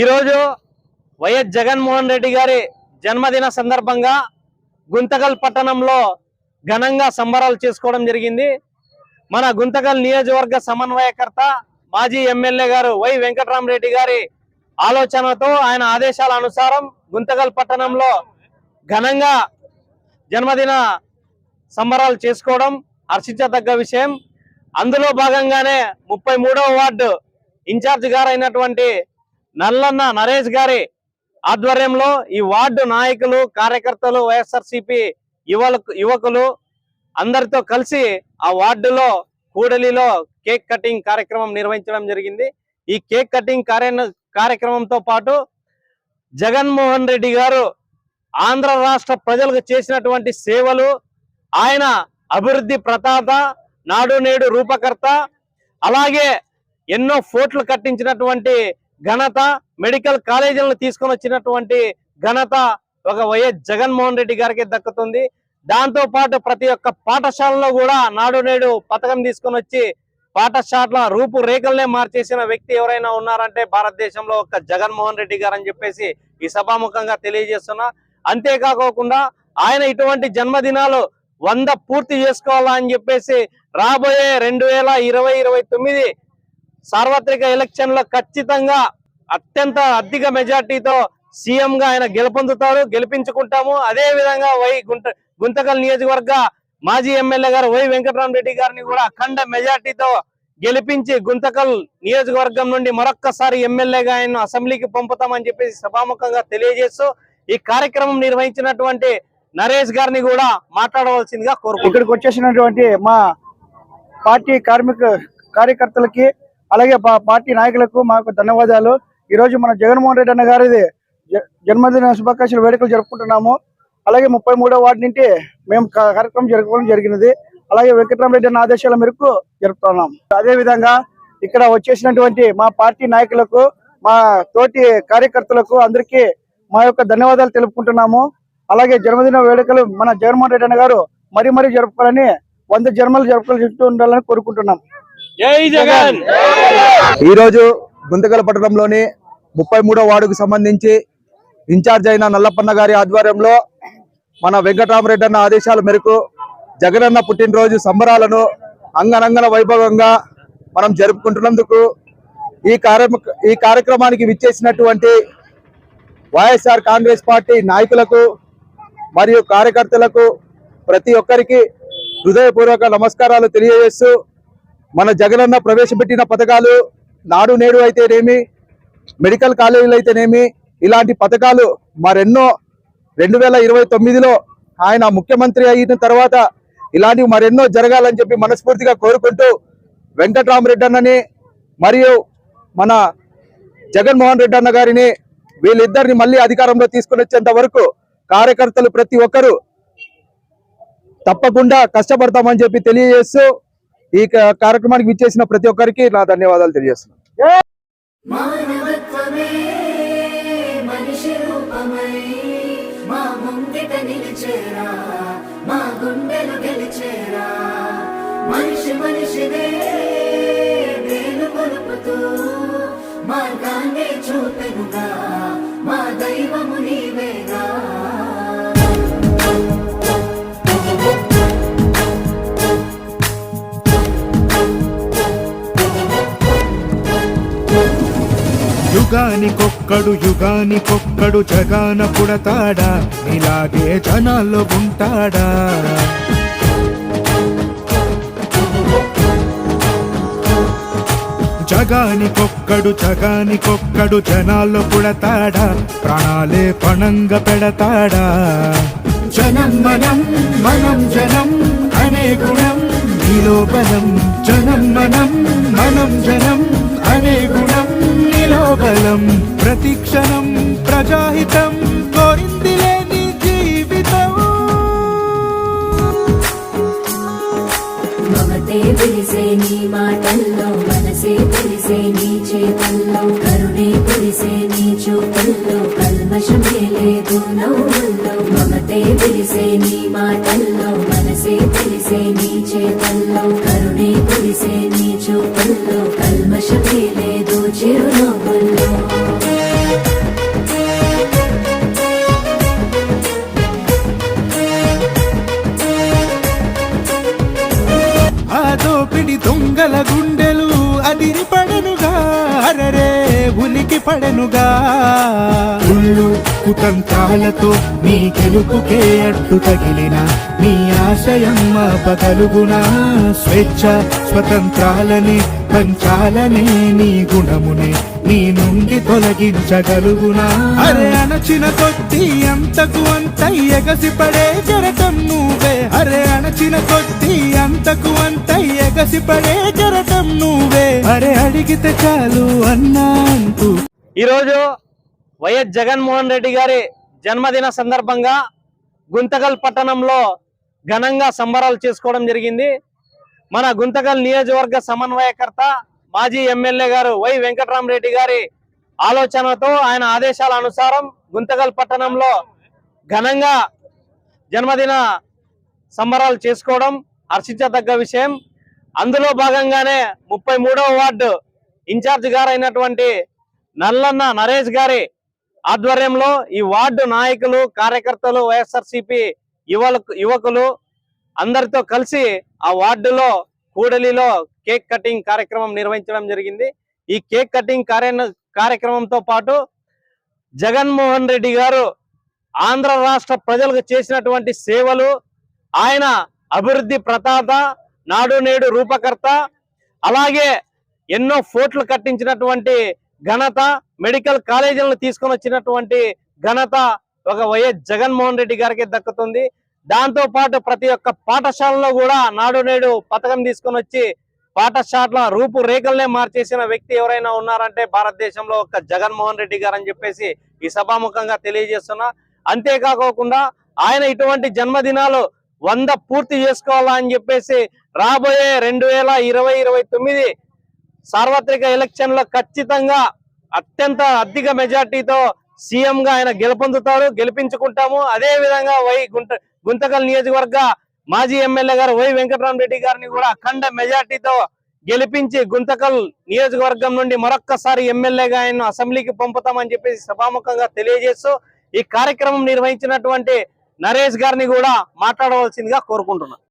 ఈరోజు వైఎస్ జగన్మోహన్ రెడ్డి గారి జన్మదిన సందర్భంగా గుంతకల్ పట్టణంలో ఘనంగా సంబరాలు చేసుకోవడం జరిగింది. మన గుంతకల్ నియోజకవర్గ సమన్వయకర్త మాజీ ఎమ్మెల్యే గారు వై వెంకటరామరెడ్డి గారి ఆలోచనతో ఆయన ఆదేశాల అనుసారం గుంతకల్ పట్టణంలో ఘనంగా జన్మదిన సంబరాలు చేసుకోవడం హర్షించదగ్గ విషయం. అందులో భాగంగానే ముప్పై మూడవ వార్డు ఇన్ఛార్జ్ గారైనటువంటి నల్లన్న నరేష్ గారి ఆధ్వర్యంలో ఈ వార్డు నాయకులు కార్యకర్తలు వైఎస్ఆర్సిపి యువలకు యువకులు అందరితో కలిసి ఆ వార్డులో కూడలిలో కేక్ కటింగ్ కార్యక్రమం నిర్వహించడం జరిగింది. ఈ కేక్ కటింగ్ కార్య కార్యక్రమంతో పాటు జగన్మోహన్ రెడ్డి గారు ఆంధ్ర రాష్ట్ర ప్రజలకు చేసినటువంటి సేవలు ఆయన అభివృద్ధి ప్రతాత నాడు నేడు రూపకర్త అలాగే ఎన్నో ఫోట్లు కట్టించినటువంటి ఘనత మెడికల్ కాలేజీలను తీసుకొని వచ్చినటువంటి ఘనత ఒక వైఎస్ జగన్మోహన్ రెడ్డి గారికి దక్కుతుంది. దాంతో పాటు ప్రతి ఒక్క పాఠశాలలో కూడా నాడు నేడు పథకం తీసుకొని వచ్చి పాఠశాల రూపురేఖలనే మార్చేసిన వ్యక్తి ఎవరైనా ఉన్నారంటే భారతదేశంలో ఒక జగన్మోహన్ రెడ్డి గారు అని చెప్పేసి ఈ సభాముఖంగా తెలియజేస్తున్నా. అంతేకాకోకుండా ఆయన ఇటువంటి జన్మదినాలు వంద పూర్తి చేసుకోవాలా అని చెప్పేసి రాబోయే రెండు వేల ఇరవై ఇరవై తొమ్మిది సార్వత్రిక ఎలక్షన్లో ఖచ్చితంగా అత్యంత అధిక మెజార్టీతో సీఎం గా ఆయన గెలుపొందుతారు గెలిపించుకుంటాము. అదే విధంగా వై గుంట గుంతకల్ నియోజకవర్గ మాజీ ఎమ్మెల్యే గారు వై వెంకటరామరెడ్డి గారిని కూడా అఖండ మెజార్టీతో గెలిపించి గుంతకల్ నియోజకవర్గం నుండి మరొక్కసారి ఎమ్మెల్యేగా ఆయన అసెంబ్లీకి పంపుతామని చెప్పేసి సభాముఖంగా తెలియజేస్తూ ఈ కార్యక్రమం నిర్వహించినటువంటి నరేష్ గారిని కూడా మాట్లాడవలసిందిగా కోరుకుంటున్నాను. ఇక్కడికి వచ్చేసినటువంటి మా పార్టీ కార్మిక కార్యకర్తలకి అలాగే పార్టీ నాయకులకు మాకు ధన్యవాదాలు. ఈ రోజు మన జగన్మోహన్ రెడ్డి అన్న గారిది జ- జన్మదిన శుభాకాంక్షలు వేడుకలు జరుపుకుంటున్నాము. అలాగే ముప్పై మూడో వార్డు నుండి మేము కార్యక్రమం జరుపుకోవడం జరిగినది. అలాగే వెంకటరామరెడ్డి అన్న ఆదేశాల మేరకు జరుపుతున్నాం. అదే విధంగా ఇక్కడ వచ్చేసినటువంటి మా పార్టీ నాయకులకు మా తోటి కార్యకర్తలకు అందరికీ మా యొక్క ధన్యవాదాలు తెలుపుకుంటున్నాము. అలాగే జన్మదిన వేడుకలు మన జగన్మోహన్ రెడ్డి అన్న గారు మరీ మరీ జరుపుకోవాలని వంద జన్మలు జరుపుకుంటూ ఉండాలని కోరుకుంటున్నాం. ఈ రోజు గుంతకల పట్టణంలోని ముప్పై మూడో వార్డుకు సంబంధించి ఇన్ఛార్జ్ అయిన నల్లపన్న గారి ఆధ్వర్యంలో మన వెంకటరామరెడ్డి అన్న ఆదేశాల మేరకు జగనన్న పుట్టినరోజు సంబరాలను అంగనంగన వైభవంగా మనం జరుపుకుంటున్నందుకు ఈ కార్య ఈ కార్యక్రమానికి విచ్చేసినటువంటి వైఎస్ఆర్ కాంగ్రెస్ పార్టీ నాయకులకు మరియు కార్యకర్తలకు ప్రతి ఒక్కరికి హృదయపూర్వక నమస్కారాలు తెలియజేస్తూ మన జగనన్న ప్రవేశపెట్టిన పథకాలు నాడు నేడు అయితేనేమి మెడికల్ కాలేజీలు అయితేనేమి ఇలాంటి పథకాలు మరెన్నో రెండు వేల ఇరవై తొమ్మిదిలో ఆయన ముఖ్యమంత్రి అయిన తర్వాత ఇలాంటివి మరెన్నో జరగాలని చెప్పి మనస్ఫూర్తిగా కోరుకుంటూ వెంకట్రామరెడ్డి అన్నని మరియు మన జగన్మోహన్ రెడ్డి అన్న గారిని వీళ్ళిద్దరిని మళ్ళీ అధికారంలో తీసుకుని వచ్చేంత వరకు కార్యకర్తలు ప్రతి ఒక్కరూ తప్పకుండా కష్టపడతామని చెప్పి తెలియజేస్తూ ఈ కార్యక్రమానికి విచ్చేసిన ప్రతి ఒక్కరికి నా ధన్యవాదాలు తెలియజేస్తున్నాను. మనిషి మనిషినే కొలుపుతూ మార్గాన్ని చూపెనుగా మా దైవము నీవేగా. యుగానికొక్కడు యుగానికొక్కడు జగాన పుడతాడా? ఇలాగే జనాల్లో ఉంటాడా? జగానికొక్కడు జగానికొక్కడు జనాల్లో పుడతాడా? ప్రాణాలే పణంగా పెడతాడా? జనం మనం మనం జనం నీలో బలం జనం మనం మనం జనం అనే గుణం. నీలో బలం ప్రజాహితం తెలిసే నీ మాటల్లో మనసే తెలిసే నీ చేతల్లో కరుణే కురిసే నీ చూపుల్లో కల్మషమే లేదు నవ్వుల్లో మమతే తెలిసే నీ మాటల్లో మనసే తెలిసే నీ చేతల్లో కరుణే కురిసే నీ చూపుల్లో కల్మషమే లేదు చిరునవ్వుల్లో. దొంగల గుండెలు అదిరి పడనుగా అరరే ఉనికి పడనుగా. ఉళ్ళు కుతంత్రాలతో నీ గెలుపుకే అడ్డు తగిలిన నీ ఆశయం పగలుగునా. స్వేచ్ఛ స్వతంత్రాలని పంచాలనే నీ గుణమునే నీ నుండి తొలగించగలుగునా. అరే అణచిన కొద్ది అంతకు అంత ఎగసి పడే జరటం నువ్వే. అరే అణచిన కొద్ది అంతకు అంత కసిపడే జరటం నువ్వే. అరే అడిగితే చాలు అన్నా అంటూ. ఈరోజు వైఎస్ జగన్మోహన్ రెడ్డి గారి జన్మదిన సందర్భంగా గుంతకల్ పట్టణంలో ఘనంగా సంబరాలు చేసుకోవడం జరిగింది. మన గుంతకల్ నియోజకవర్గ సమన్వయకర్త మాజీ ఎమ్మెల్యే గారు వై వెంకటరామరెడ్డి గారి ఆలోచనతో ఆయన ఆదేశాల అనుసారం గుంతకల్ పట్టణంలో ఘనంగా జన్మదిన సంబరాలు చేసుకోవడం హర్షించదగ్గ విషయం. అందులో భాగంగానే ముప్పై మూడవ వార్డు ఇన్ఛార్జ్ గారైనటువంటి నల్లన్న నరేష్ గారి ఆధ్వర్యంలో ఈ వార్డు నాయకులు కార్యకర్తలు వైఎస్ఆర్సిపి యువలకు యువకులు అందరితో కలిసి ఆ వార్డులో కూడలిలో కేక్ కటింగ్ కార్యక్రమం నిర్వహించడం జరిగింది. ఈ కేక్ కటింగ్ కార్య కార్యక్రమంతో పాటు జగన్మోహన్ రెడ్డి గారు ఆంధ్ర రాష్ట్ర ప్రజలకు చేసినటువంటి సేవలు ఆయన అభివృద్ధి ప్రతాత నాడు నేడు రూపకర్త అలాగే ఎన్నో ఫోర్ట్లు కట్టించినటువంటి ఘనత మెడికల్ కాలేజీలను తీసుకొని వచ్చినటువంటి ఘనత ఒక వైఎస్ జగన్మోహన్ రెడ్డి గారికి దక్కుతుంది. దాంతో పాటు ప్రతి ఒక్క పాఠశాలలో కూడా నాడు నేడు పథకం తీసుకొని వచ్చి పాఠశాల రూపురేఖలనే మార్చేసిన వ్యక్తి ఎవరైనా ఉన్నారంటే భారతదేశంలో ఒక జగన్మోహన్ రెడ్డి గారు అని చెప్పేసి ఈ సభాముఖంగా తెలియజేస్తున్నా. అంతేకాకుండా ఆయన ఇటువంటి జన్మదినాలు వంద పూర్తి చేసుకోవాలా అని చెప్పేసి రాబోయే రెండు వేల ఇరవై ఇరవై తొమ్మిది సార్వత్రిక ఎలక్షన్లో ఖచ్చితంగా అత్యంత అధిక మెజార్టీతో సీఎం గా ఆయన గెలుపొందుతారు గెలిపించుకుంటాము. అదే విధంగా వై గుంట గుంతకల్ నియోజకవర్గ మాజీ ఎమ్మెల్యే గారు వై వెంకటరామరెడ్డి గారిని కూడా అఖండ మెజార్టీతో గెలిపించి గుంతకల్ నియోజకవర్గం నుండి మరొక్కసారి ఎమ్మెల్యేగా ఆయన అసెంబ్లీకి పంపుతామని చెప్పేసి సభాముఖంగా తెలియజేస్తూ ఈ కార్యక్రమం నిర్వహించినటువంటి నరేష్ గారిని కూడా మాట్లాడవలసిందిగా కోరుకుంటున్నాను.